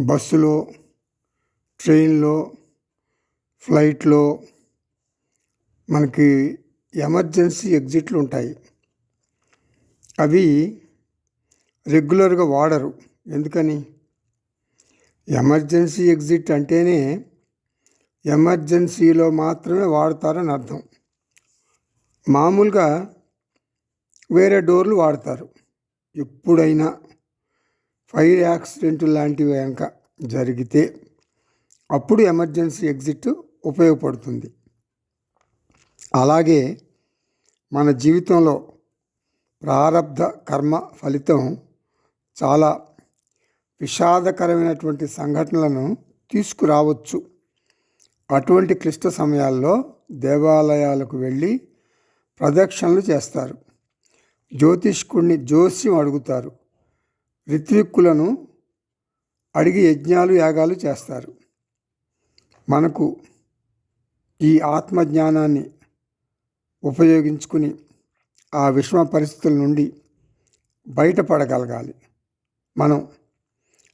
బస్సులో ట్రైన్లో ఫ్లైట్లో మనకి ఎమర్జెన్సీ ఎగ్జిట్లు ఉంటాయి. అవి రెగ్యులర్గా వాడరు. ఎందుకని? ఎమర్జెన్సీ ఎగ్జిట్ అంటేనే ఎమర్జెన్సీలో మాత్రమే వాడతారని అర్థం. మామూలుగా వేరే డోర్లు వాడతారు. ఎప్పుడైనా ఫైర్ యాక్సిడెంట్ లాంటివి కనుక జరిగితే అప్పుడు ఎమర్జెన్సీ ఎగ్జిట్ ఉపయోగపడుతుంది. అలాగే మన జీవితంలో ప్రారబ్ధ కర్మ ఫలితం చాలా విషాదకరమైనటువంటి సంఘటనలను తీసుకురావచ్చు. అటువంటి క్లిష్ట సమయాల్లో దేవాలయాలకు వెళ్ళి ప్రదక్షిణలు చేస్తారు. జ్యోతిష్కుడిని జోస్యం అడుగుతారు. రిత్విక్కులను అడిగి యజ్ఞాలు యాగాలు చేస్తారు. మనకు ఈ ఆత్మజ్ఞానాన్ని ఉపయోగించుకుని ఆ విషమ పరిస్థితుల నుండి బయటపడగలగాలి. మనం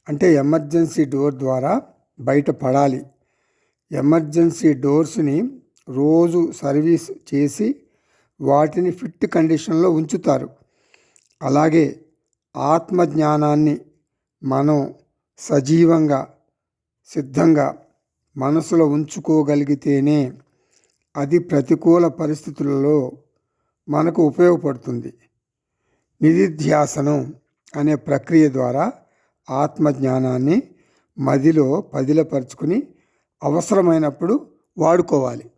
అంటే ఎమర్జెన్సీ డోర్ ద్వారా బయటపడాలి. ఎమర్జెన్సీ డోర్స్ని రోజు సర్వీస్ చేసి వాటిని ఫిట్ కండిషన్లో ఉంచుతారు. అలాగే ఆత్మజ్ఞానాన్ని మనం సజీవంగా సిద్ధంగా మనసులో ఉంచుకోగలిగితేనే అది ప్రతికూల పరిస్థితులలో మనకు ఉపయోగపడుతుంది. నిధిధ్యాసనం అనే ప్రక్రియ ద్వారా ఆత్మజ్ఞానాన్ని మదిలో పదిలపరుచుకుని అవసరమైనప్పుడు వాడుకోవాలి.